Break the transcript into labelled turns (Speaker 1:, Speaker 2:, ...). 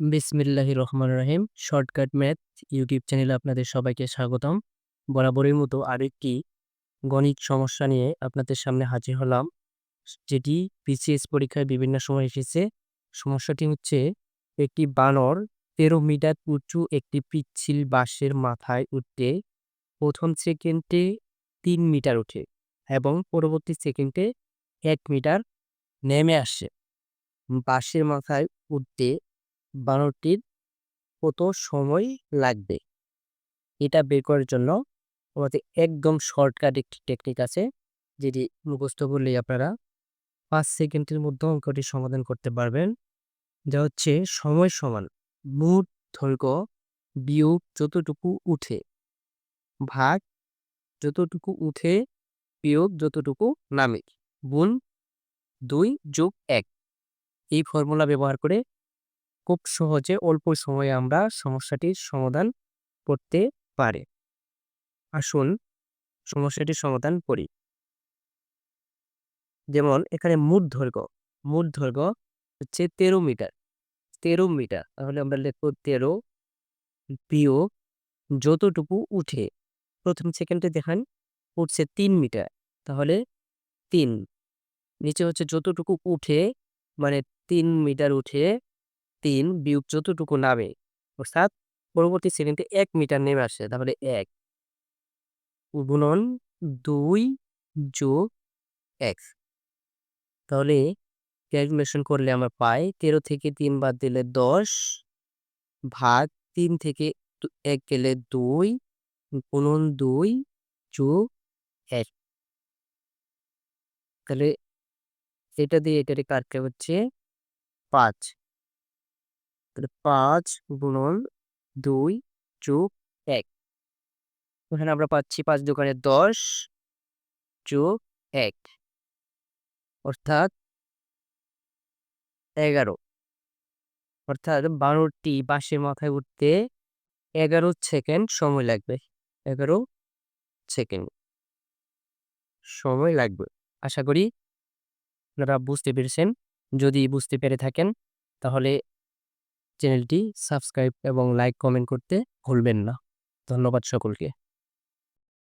Speaker 1: বিসমিল্লাহির রহমান রহিম। শর্টকাট ম্যাথ ইউটিউব চ্যানেলে আপনাদের সবাইকে স্বাগতম। বরাবরের মতো আরেকটি গণিত সমস্যা নিয়ে আপনাদের সামনে হাজির হলাম, যেটি বিসিএস পরীক্ষায় বিভিন্ন সময় এসেছে। সমস্যাটি হচ্ছে, একটি বানর তেরো মিটার উঁচু একটি পিচ্ছিল বাঁশের মাথায় উঠতে প্রথম সেকেন্ডে তিন মিটার ওঠে এবং পরবর্তী সেকেন্ডে এক মিটার নেমে আসে। বাঁশের মাথায় উঠতে বানরটির কত সময় লাগবে? এটা বের করার জন্য আমাদের একদম শর্টকাট একটি টেকনিক আছে, যেটি মুখস্থ করলেই আপনারা পাঁচ সেকেন্ডের মধ্যে অঙ্কটি সমাধান করতে পারবেন। যা হচ্ছে সময় সমান, মোট দৈর্ঘ্য বিয়োগ যতটুকু উঠে, ভাগ যতটুকু উঠে বিয়োগ যতটুকু নামে, গুণ দুই যোগ এক। এই ফর্মুলা ব্যবহার করে খুব সহজে অল্প সময়ে আমরা সমস্যাটির সমাধান করতে পারি। আসুন সমস্যাটির সমাধান করি। যেমন এখানে মুঠ দৈর্ঘ্য মুঠ দৈর্ঘ্য হচ্ছে তেরো মিটার। তেরো মিটার, তাহলে আমরা লিখব তেরো বিয়োগ যতটুকু উঠে। প্রথম সেকেন্ডে দেখান, উঠছে তিন মিটার, তাহলে তিন। নিচে হচ্ছে যতটুকু উঠে মানে তিন মিটার উঠে তিন বিয়োগ যতটুকু নামে, অর্থাৎ পরবর্তী সেকেন্ডে এক মিটার নেমে আসে তাহলে এক। গুণন দুই যোগ এক তাহলে ক্যালকুলেশন করলে আমরা পাই তেরো থেকে তিন বাদ দিলে দশ ভাগ তিন থেকে এক গেলে দুই গুণন দুই যোগ এক। তাহলে এটা দিয়ে এটারে কাটতে হচ্ছে পাঁচ। তাহলে পাঁচ গুণন দুই যোগ এক। এখানে আমরা পাচ্ছি পাঁচ দোকানে দশ যোগ এক। অর্থাৎ এগারো। অর্থাৎ বারোটি বাঁশের মাথায় উঠতে এগারো সেকেন্ড সময় লাগবে। এগারো সেকেন্ড সময় লাগবে। আশা করি আপনারা বুঝতে পেরেছেন। যদি বুঝতে পেরে থাকেন, তাহলে চ্যানেলটি সাবস্ক্রাইব এবং লাইক কমেন্ট করতে ভুলবেন না। ধন্যবাদ সকলকে।